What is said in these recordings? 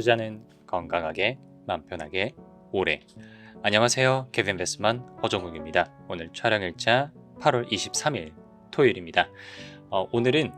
투자는 건강하게, 맘 편하게, 오래. 안녕하세요. 케빈 베스만 허정욱입니다. 오늘 촬영일자 8월 23일 토요일입니다. 어, 오늘은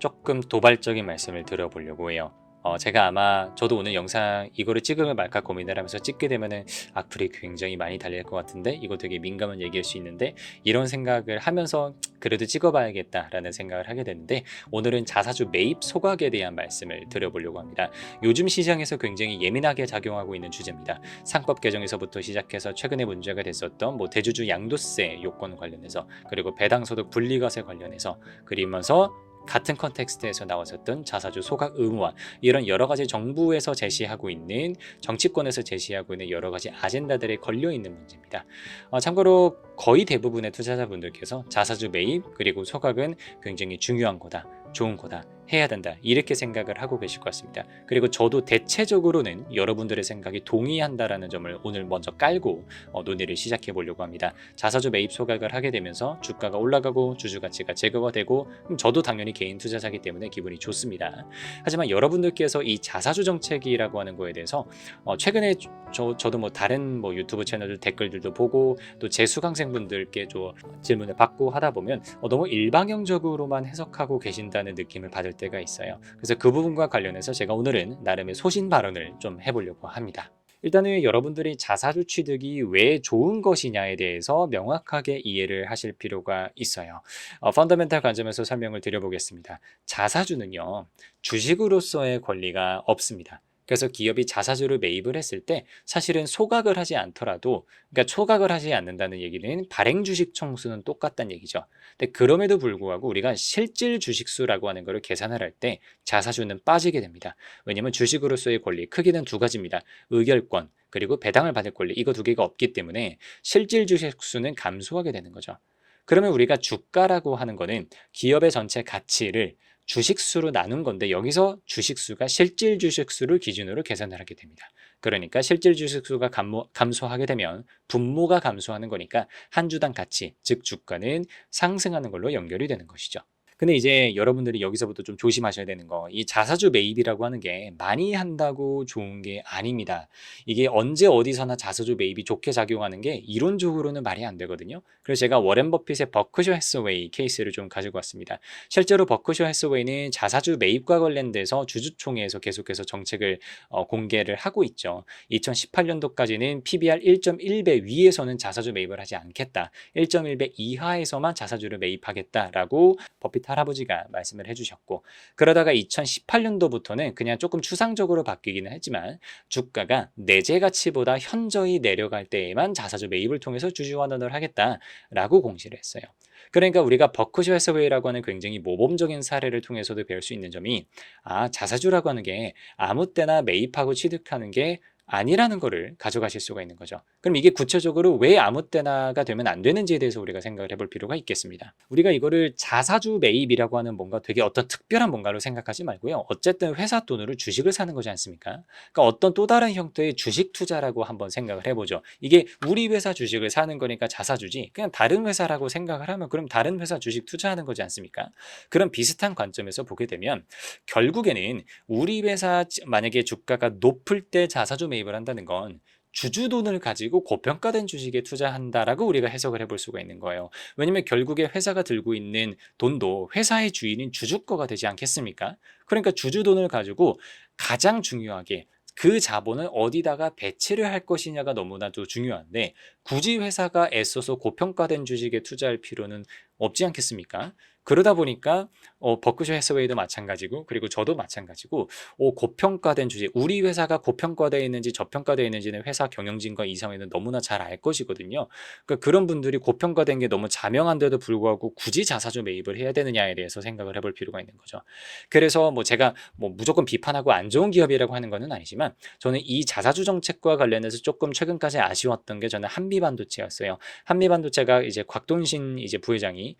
조금 도발적인 말씀을 드려보려고 해요. 어, 제가 아마 저도 오늘 영상 이거를 찍으면 말까 고민을 하면서 찍게 되면은 악플이 굉장히 많이 달릴 것 같은데 이거 되게 민감한 얘기일 수 있는데 이런 생각을 하면서 그래도 찍어봐야겠다라는 생각을 하게 됐는데 오늘은 자사주 매입 소각에 대한 말씀을 드려보려고 합니다. 요즘 시장에서 굉장히 예민하게 작용하고 있는 주제입니다. 상법 개정에서부터 시작해서 최근에 문제가 됐었던 뭐 대주주 양도세 요건 관련해서 그리고 배당소득 분리과세 관련해서 그리면서 같은 컨텍스트에서 나왔었던 자사주 소각 의무화 이런 여러 가지 정부에서 제시하고 있는 정치권에서 제시하고 있는 여러 가지 아젠다들에 걸려 있는 문제입니다. 어, 참고로 거의 대부분의 투자자분들께서 자사주 매입 그리고 소각은 굉장히 중요한 거다, 좋은 거다, 해야 된다 이렇게 생각을 하고 계실 것 같습니다. 그리고 저도 대체적으로는 여러분들의 생각이 동의한다라는 점을 오늘 먼저 깔고 어, 논의를 시작해 보려고 합니다. 자사주 매입 소각을 하게 되면서 주가가 올라가고 주주 가치가 제거가 되고 그럼 저도 당연히 개인 투자자이기 때문에 기분이 좋습니다. 하지만 여러분들께서 이 자사주 정책이라고 하는 거에 대해서 어, 최근에 저, 저도 뭐 다른 뭐 유튜브 채널들 댓글들도 보고 또 제 수강생분들께 좀 질문을 받고 하다 보면 어, 너무 일방향적으로만 해석하고 계신다는 느낌을 받을 때가 있어요. 그래서 그 부분과 관련해서 제가 오늘은 나름의 소신 발언을 좀 해보려고 합니다. 일단은 여러분들이 자사주 취득이 왜 좋은 것이냐에 대해서 명확하게 이해를 하실 필요가 있어요. 어, 펀더멘탈 관점에서 설명을 드려보겠습니다. 자사주는요, 주식으로서의 권리가 없습니다. 그래서 기업이 자사주를 매입을 했을 때 사실은 소각을 하지 않더라도 그러니까 소각을 하지 않는다는 얘기는 발행 주식 총수는 똑같다는 얘기죠. 근데 그럼에도 불구하고 우리가 실질 주식 수라고 하는 것을 계산을 할 때 자사주는 빠지게 됩니다. 왜냐하면 주식으로서의 권리 크게는 두 가지입니다. 의결권 그리고 배당을 받을 권리 이거 두 개가 없기 때문에 실질 주식 수는 감소하게 되는 거죠. 그러면 우리가 주가라고 하는 거는 기업의 전체 가치를 주식수로 나눈 건데 여기서 주식수가 실질 주식수를 기준으로 계산을 하게 됩니다. 그러니까 실질 주식수가 감모, 감소하게 되면 분모가 감소하는 거니까 한 주당 가치, 즉 주가는 상승하는 걸로 연결이 되는 것이죠. 근데 이제 여러분들이 여기서부터 좀 조심하셔야 되는 거, 이 자사주 매입이라고 하는 게 많이 한다고 좋은 게 아닙니다. 이게 언제 어디서나 자사주 매입이 좋게 작용하는 게 이론적으로는 말이 안 되거든요. 그래서 제가 워렌 버핏의 버크셔 해스웨이 케이스를 좀 가지고 왔습니다. 실제로 버크셔 해스웨이는 자사주 매입과 관련돼서 주주총회에서 계속해서 정책을 어, 공개를 하고 있죠. 2018년도까지는 PBR 1.1배 위에서는 자사주 매입을 하지 않겠다. 1.1배 이하에서만 자사주를 매입하겠다라고 버핏 할아버지가 말씀을 해주셨고 그러다가 2018년도부터는 그냥 조금 추상적으로 바뀌기는 했지만 주가가 내재 가치보다 현저히 내려갈 때에만 자사주 매입을 통해서 주주 환원을 하겠다라고 공시를 했어요. 그러니까 우리가 버크셔 해서웨이라고 하는 굉장히 모범적인 사례를 통해서도 배울 수 있는 점이 아 자사주라고 하는 게 아무 때나 매입하고 취득하는 게 아니라는 거를 가져가실 수가 있는 거죠. 그럼 이게 구체적으로 왜 아무 때나가 되면 안 되는지에 대해서 우리가 생각을 해볼 필요가 있겠습니다. 우리가 이거를 자사주 매입이라고 하는 뭔가 되게 어떤 특별한 뭔가로 생각하지 말고요. 어쨌든 회사 돈으로 주식을 사는 거지 않습니까? 그러니까 어떤 또 다른 형태의 주식 투자라고 한번 생각을 해보죠. 이게 우리 회사 주식을 사는 거니까 자사주지. 그냥 다른 회사라고 생각을 하면 그럼 다른 회사 주식 투자하는 거지 않습니까? 그런 비슷한 관점에서 보게 되면 결국에는 우리 회사 만약에 주가가 높을 때 자사주 매입 매입을 한다는 건 주주 돈을 가지고 고평가된 주식에 투자한다라고 우리가 해석을 해볼 수가 있는 거예요. 왜냐면 결국에 회사가 들고 있는 돈도 회사의 주인인 주주 거가 되지 않겠습니까? 그러니까 주주 돈을 가지고 가장 중요하게 그 자본을 어디다가 배치를 할 것이냐가 너무나도 중요한데 굳이 회사가 애써서 고평가된 주식에 투자할 필요는 없지 않겠습니까? 그러다 보니까 어, 버크셔 해서웨이도 마찬가지고 그리고 저도 마찬가지고 어, 고평가된 주식 우리 회사가 고평가되어 있는지 저평가되어 있는지는 회사 경영진과 이사회는 너무나 잘 알 것이거든요. 그러니까 그런 분들이 고평가된 게 너무 자명한데도 불구하고 굳이 자사주 매입을 해야 되느냐에 대해서 생각을 해볼 필요가 있는 거죠. 그래서 뭐 제가 뭐 무조건 비판하고 안 좋은 기업이라고 하는 것은 아니지만 저는 이 자사주 정책과 관련해서 조금 최근까지 아쉬웠던 게 저는 한미반도체였어요. 한미반도체가 이제 곽돈신 이제 부회장이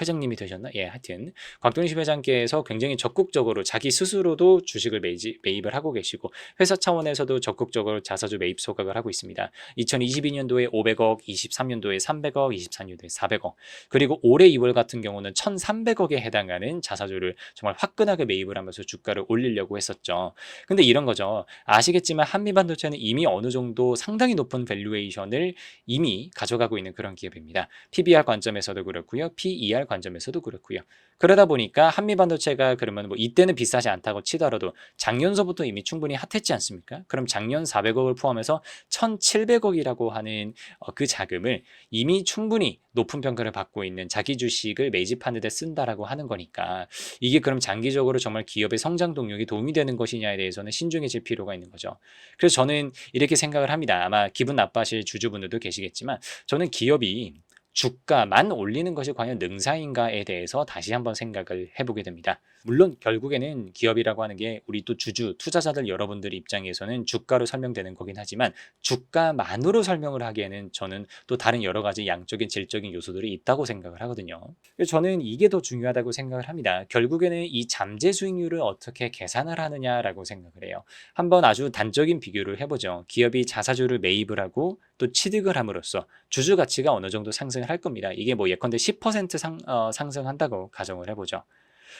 회장님이 되셨나? 예, 하여튼 곽동식 회장께서 굉장히 적극적으로 자기 스스로도 주식을 매지, 매입을 하고 계시고 회사 차원에서도 적극적으로 자사주 매입 소각을 하고 있습니다. 2022년도에 500억, 23년도에 300억, 24년도에 400억, 그리고 올해 2월 같은 경우는 1,300억에 해당하는 자사주를 정말 화끈하게 매입을 하면서 주가를 올리려고 했었죠. 근데 이런 거죠. 아시겠지만 한미반도체는 이미 어느 정도 상당히 높은 밸류에이션을 이미 가져가고 있는 그런 기업입니다. PBR 관점에서도 그렇고요. PER 관점에서도 그렇고요. 그러다 보니까 한미 반도체가 그러면 뭐 이때는 비싸지 않다고 치더라도 작년서부터 이미 충분히 핫했지 않습니까? 그럼 작년 400억을 포함해서 1,700억이라고 하는 어, 그 자금을 이미 충분히 높은 평가를 받고 있는 자기 주식을 매집하는 데 쓴다라고 하는 거니까 이게 그럼 장기적으로 정말 기업의 성장 동력이 도움이 되는 것이냐에 대해서는 신중해질 필요가 있는 거죠. 그래서 저는 이렇게 생각을 합니다. 아마 기분 나빠하실 주주분들도 계시겠지만 저는 기업이 주가만 올리는 것이 과연 능사인가에 대해서 다시 한번 생각을 해보게 됩니다. 물론 결국에는 기업이라고 하는 게 우리 또 주주, 투자자들 여러분들 입장에서는 주가로 설명되는 거긴 하지만 주가만으로 설명을 하기에는 저는 또 다른 여러 가지 양적인 질적인 요소들이 있다고 생각을 하거든요. 저는 이게 더 중요하다고 생각을 합니다. 결국에는 이 잠재 수익률을 어떻게 계산을 하느냐라고 생각을 해요. 한번 아주 단적인 비교를 해보죠. 기업이 자사주를 매입을 하고 또 취득을 함으로써 주주 가치가 어느 정도 상승을 할 겁니다. 이게 뭐 예컨대 10% 상, 어, 상승한다고 가정을 해보죠.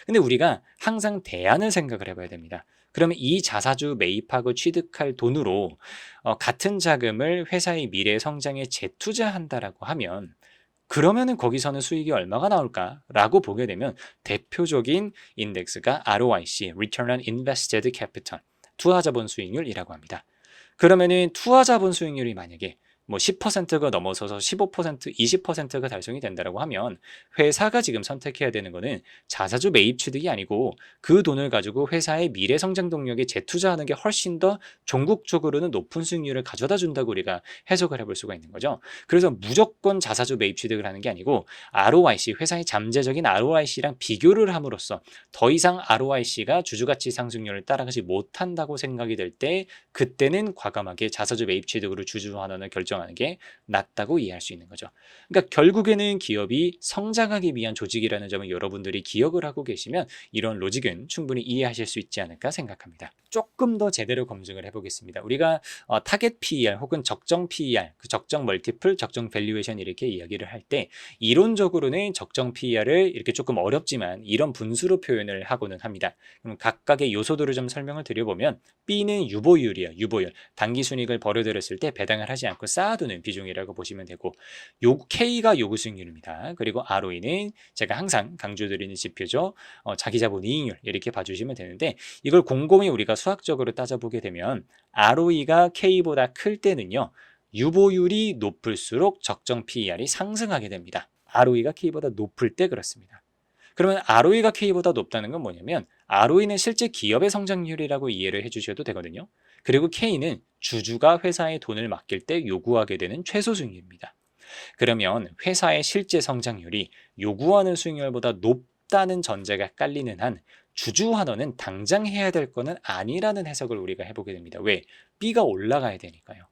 근데 우리가 항상 대안을 생각을 해봐야 됩니다. 그러면 이 자사주 매입하고 취득할 돈으로 어, 같은 자금을 회사의 미래 성장에 재투자한다라고 하면 그러면은 거기서는 수익이 얼마가 나올까라고 보게 되면 대표적인 인덱스가 ROIC, Return on Invested Capital, 투하자본 수익률이라고 합니다. 그러면은 투하자본 수익률이 만약에 뭐 10%가 넘어서서 15%, 20%가 달성이 된다라고 하면 회사가 지금 선택해야 되는 거는 자사주 매입 취득이 아니고 그 돈을 가지고 회사의 미래 성장 동력에 재투자하는 게 훨씬 더 종국적으로는 높은 수익률을 가져다 준다고 우리가 해석을 해볼 수가 있는 거죠. 그래서 무조건 자사주 매입 취득을 하는 게 아니고 ROIC, 회사의 잠재적인 ROIC랑 비교를 함으로써 더 이상 ROIC가 주주가치 상승률을 따라가지 못한다고 생각이 될 때 그때는 과감하게 자사주 매입 취득으로 주주 환원을 결정 결정하는 게 낫다고 이해할 수 있는 거죠. 그러니까 결국에는 기업이 성장하기 위한 조직이라는 점을 여러분들이 기억을 하고 계시면 이런 로직은 충분히 이해하실 수 있지 않을까 생각합니다. 조금 더 제대로 검증을 해보겠습니다. 우리가 어, 타겟 PER 혹은 적정 PER, 그 적정 멀티플, 적정 밸류에이션 이렇게 이야기를 할 때 이론적으로는 적정 PER을 이렇게 조금 어렵지만 이런 분수로 표현을 하고는 합니다. 그럼 각각의 요소들을 좀 설명을 드려보면 B는 유보율이에요. 유보율. 단기 순익을 벌어들였을 때 배당을 하지 않고 쌓 아두는 비중이라고 보시면 되고 요 K가 요구 수익률입니다. 그리고 ROE는 제가 항상 강조드리는 지표죠. 어, 자기 자본 이익률 이렇게 봐주시면 되는데 이걸 곰곰이 우리가 수학적으로 따져보게 되면 ROE가 K보다 클 때는요. 유보율이 높을수록 적정 PER이 상승하게 됩니다. ROE가 K보다 높을 때 그렇습니다. 그러면 ROE가 K보다 높다는 건 뭐냐면 ROE는 실제 기업의 성장률이라고 이해를 해주셔도 되거든요. 그리고 K는 주주가 회사에 돈을 맡길 때 요구하게 되는 최소 수익률입니다. 그러면 회사의 실제 성장률이 요구하는 수익률보다 높다는 전제가 깔리는 한 주주 환원은 당장 해야 될 거는 아니라는 해석을 우리가 해보게 됩니다. 왜? B가 올라가야 되니까요.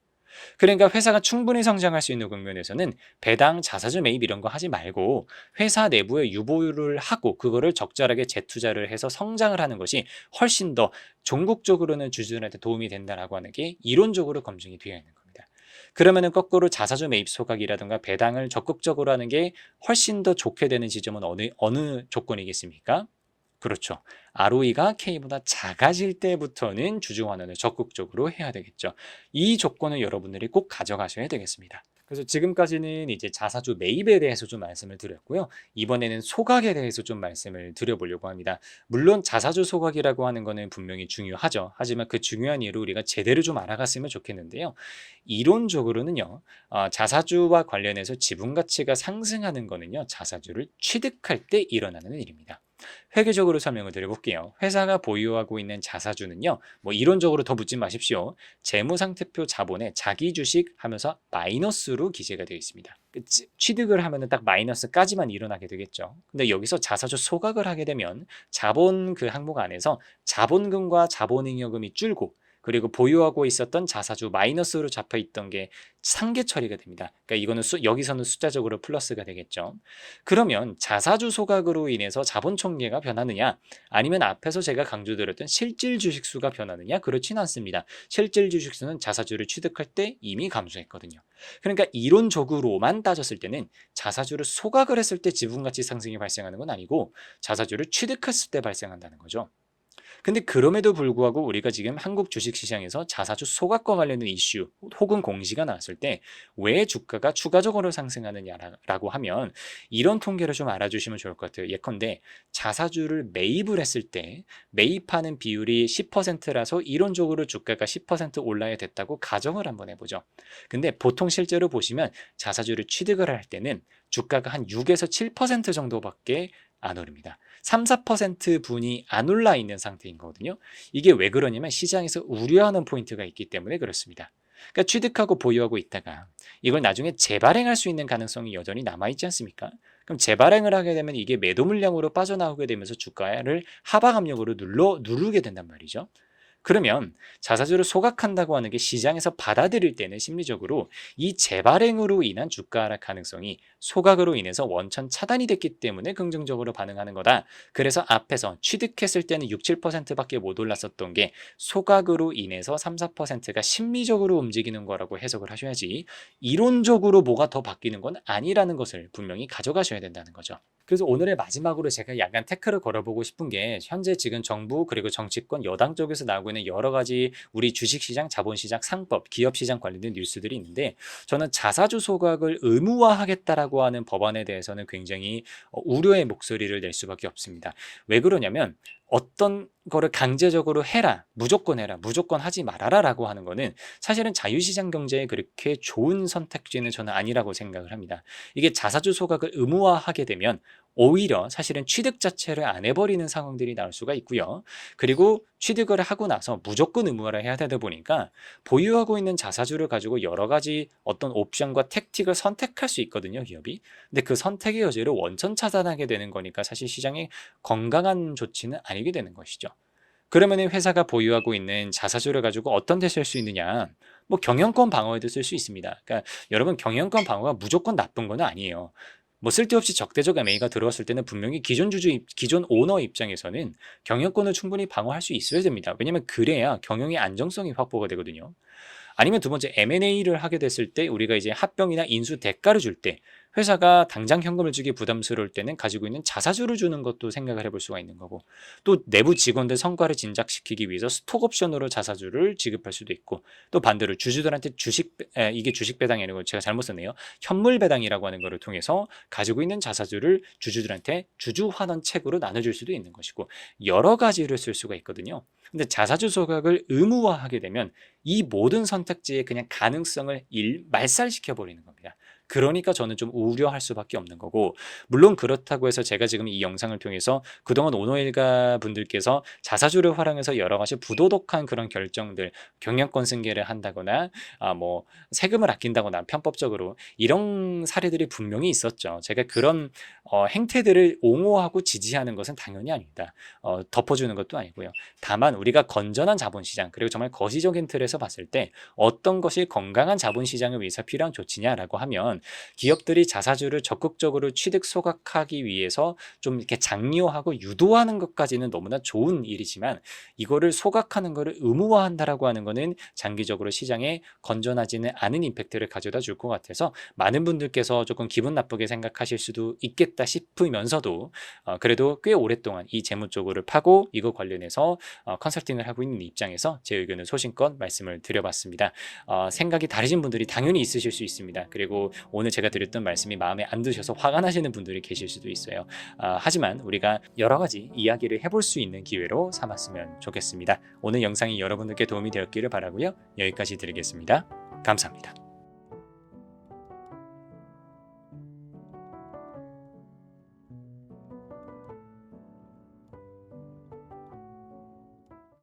그러니까 회사가 충분히 성장할 수 있는 국면에서는 배당, 자사주 매입 이런 거 하지 말고 회사 내부에 유보율을 하고 그거를 적절하게 재투자를 해서 성장을 하는 것이 훨씬 더 종국적으로는 주주들한테 도움이 된다라고 하는 게 이론적으로 검증이 되어 있는 겁니다. 그러면은 거꾸로 자사주 매입 소각이라든가 배당을 적극적으로 하는 게 훨씬 더 좋게 되는 지점은 어느 어느 조건이겠습니까? 그렇죠. ROE가 K보다 작아질 때부터는 주주 환원을 적극적으로 해야 되겠죠. 이 조건을 여러분들이 꼭 가져가셔야 되겠습니다. 그래서 지금까지는 이제 자사주 매입에 대해서 좀 말씀을 드렸고요. 이번에는 소각에 대해서 좀 말씀을 드려보려고 합니다. 물론 자사주 소각이라고 하는 거는 분명히 중요하죠. 하지만 그 중요한 이유를 우리가 제대로 좀 알아갔으면 좋겠는데요. 이론적으로는요, 어, 자사주와 관련해서 지분 가치가 상승하는 거는요, 자사주를 취득할 때 일어나는 일입니다. 회계적으로 설명을 드려볼게요. 회사가 보유하고 있는 자사주는요, 뭐 이론적으로 더 묻지 마십시오. 재무상태표 자본에 자기 주식 하면서 마이너스로 기재가 되어 있습니다. 그 취득을 하면은 딱 마이너스까지만 일어나게 되겠죠. 근데 여기서 자사주 소각을 하게 되면 자본 그 항목 안에서 자본금과 자본잉여금이 줄고 그리고 보유하고 있었던 자사주 마이너스로 잡혀 있던 게 상계 처리가 됩니다. 그러니까 이거는 수, 여기서는 숫자적으로 플러스가 되겠죠. 그러면 자사주 소각으로 인해서 자본 총계가 변하느냐 아니면 앞에서 제가 강조드렸던 실질 주식수가 변하느냐 그렇진 않습니다. 실질 주식수는 자사주를 취득할 때 이미 감소했거든요. 그러니까 이론적으로만 따졌을 때는 자사주를 소각을 했을 때 지분가치 상승이 발생하는 건 아니고 자사주를 취득했을 때 발생한다는 거죠. 근데 그럼에도 불구하고 우리가 지금 한국 주식시장에서 자사주 소각과 관련된 이슈 혹은 공시가 나왔을 때 왜 주가가 추가적으로 상승하느냐라고 하면 이런 통계를 좀 알아주시면 좋을 것 같아요. 예컨대 자사주를 매입을 했을 때 매입하는 비율이 10%라서 이론적으로 주가가 10% 올라야 됐다고 가정을 한번 해보죠. 근데 보통 실제로 보시면 자사주를 취득을 할 때는 주가가 한 6에서 7% 정도밖에 안 오릅니다. 3, 4% 분이 안 올라 있는 상태인 거거든요. 이게 왜 그러냐면 시장에서 우려하는 포인트가 있기 때문에 그렇습니다. 그러니까 취득하고 보유하고 있다가 이걸 나중에 재발행할 수 있는 가능성이 여전히 남아 있지 않습니까? 그럼 재발행을 하게 되면 이게 매도 물량으로 빠져나오게 되면서 주가를 하방 압력으로 눌러 누르게 된단 말이죠. 그러면 자사주를 소각한다고 하는 게 시장에서 받아들일 때는 심리적으로 이 재발행으로 인한 주가 하락 가능성이 소각으로 인해서 원천 차단이 됐기 때문에 긍정적으로 반응하는 거다. 그래서 앞에서 취득했을 때는 6, 7%밖에 못 올랐었던 게 소각으로 인해서 3, 4%가 심리적으로 움직이는 거라고 해석을 하셔야지 이론적으로 뭐가 더 바뀌는 건 아니라는 것을 분명히 가져가셔야 된다는 거죠. 그래서 오늘의 마지막으로 제가 약간 태클을 걸어보고 싶은 게 현재 지금 정부 그리고 정치권 여당 쪽에서 나오고 있는 여러 가지 우리 주식시장, 자본시장, 상법, 기업시장 관련된 뉴스들이 있는데 저는 자사주 소각을 의무화하겠다라고 하는 법안에 대해서는 굉장히 어, 우려의 목소리를 낼 수밖에 없습니다. 왜 그러냐면 어떤 거를 강제적으로 해라, 무조건 해라, 무조건 하지 말아라라고 하는 거는 사실은 자유시장 경제에 그렇게 좋은 선택지는 저는 아니라고 생각을 합니다. 이게 자사주 소각을 의무화하게 되면 오히려 사실은 취득 자체를 안 해버리는 상황들이 나올 수가 있고요. 그리고 취득을 하고 나서 무조건 의무화를 해야 되다 보니까 보유하고 있는 자사주를 가지고 여러 가지 어떤 옵션과 택틱을 선택할 수 있거든요, 기업이. 근데 그 선택의 여지를 원천 차단하게 되는 거니까 사실 시장에 건강한 조치는 아니게 되는 것이죠. 그러면 회사가 보유하고 있는 자사주를 가지고 어떤 데 쓸 수 있느냐? 뭐 경영권 방어에도 쓸 수 있습니다. 그러니까 여러분 경영권 방어가 무조건 나쁜 건 아니에요. 뭐 쓸데없이 적대적 MA가 들어왔을 때는 분명히 기존 주주, 기존 오너 입장에서는 경영권을 충분히 방어할 수 있어야 됩니다. 왜냐면 그래야 경영의 안정성이 확보가 되거든요. 아니면 두 번째 M&A를 하게 됐을 때 우리가 이제 합병이나 인수 대가를 줄 때 회사가 당장 현금을 주기 부담스러울 때는 가지고 있는 자사주를 주는 것도 생각을 해볼 수가 있는 거고 또 내부 직원들 성과를 진작시키기 위해서 스톡 옵션으로 자사주를 지급할 수도 있고 또 반대로 주주들한테 주식 에, 이게 주식 배당이 아니고 제가 잘못 썼네요 현물 배당이라고 하는 거를 통해서 가지고 있는 자사주를 주주들한테 주주 환원 책으로 나눠줄 수도 있는 것이고 여러 가지를 쓸 수가 있거든요. 근데 자사주 소각을 의무화하게 되면 이 모든 선택지의 그냥 가능성을 일, 말살시켜 버리는 겁니다. 그러니까 저는 좀 우려할 수밖에 없는 거고 물론 그렇다고 해서 제가 지금 이 영상을 통해서 그동안 오너일가 분들께서 자사주를 활용해서 여러 가지 부도덕한 그런 결정들 경영권 승계를 한다거나 아 뭐 세금을 아낀다거나 편법적으로 이런 사례들이 분명히 있었죠. 제가 그런 어, 행태들을 옹호하고 지지하는 것은 당연히 아닙니다. 어, 덮어주는 것도 아니고요. 다만 우리가 건전한 자본시장 그리고 정말 거시적인 틀에서 봤을 때 어떤 것이 건강한 자본시장을 위해서 필요한 조치냐라고 하면 기업들이 자사주를 적극적으로 취득 소각하기 위해서 좀 이렇게 장려하고 유도하는 것까지는 너무나 좋은 일이지만 이거를 소각하는 것을 의무화한다라고 하는 거는 장기적으로 시장에 건전하지는 않은 임팩트를 가져다 줄 것 같아서 많은 분들께서 조금 기분 나쁘게 생각하실 수도 있겠다 싶으면서도 어, 그래도 꽤 오랫동안 이 재무 쪽을 파고 이거 관련해서 어, 컨설팅을 하고 있는 입장에서 제 의견을 소신껏 말씀을 드려봤습니다. 어, 생각이 다르신 분들이 당연히 있으실 수 있습니다. 그리고 오늘 제가 드렸던 말씀이 마음에 안 드셔서 화가 나시는 분들이 계실 수도 있어요. 아, 하지만 우리가 여러 가지 이야기를 해볼 수 있는 기회로 삼았으면 좋겠습니다. 오늘 영상이 여러분들께 도움이 되었기를 바라고요. 여기까지 드리겠습니다. 감사합니다.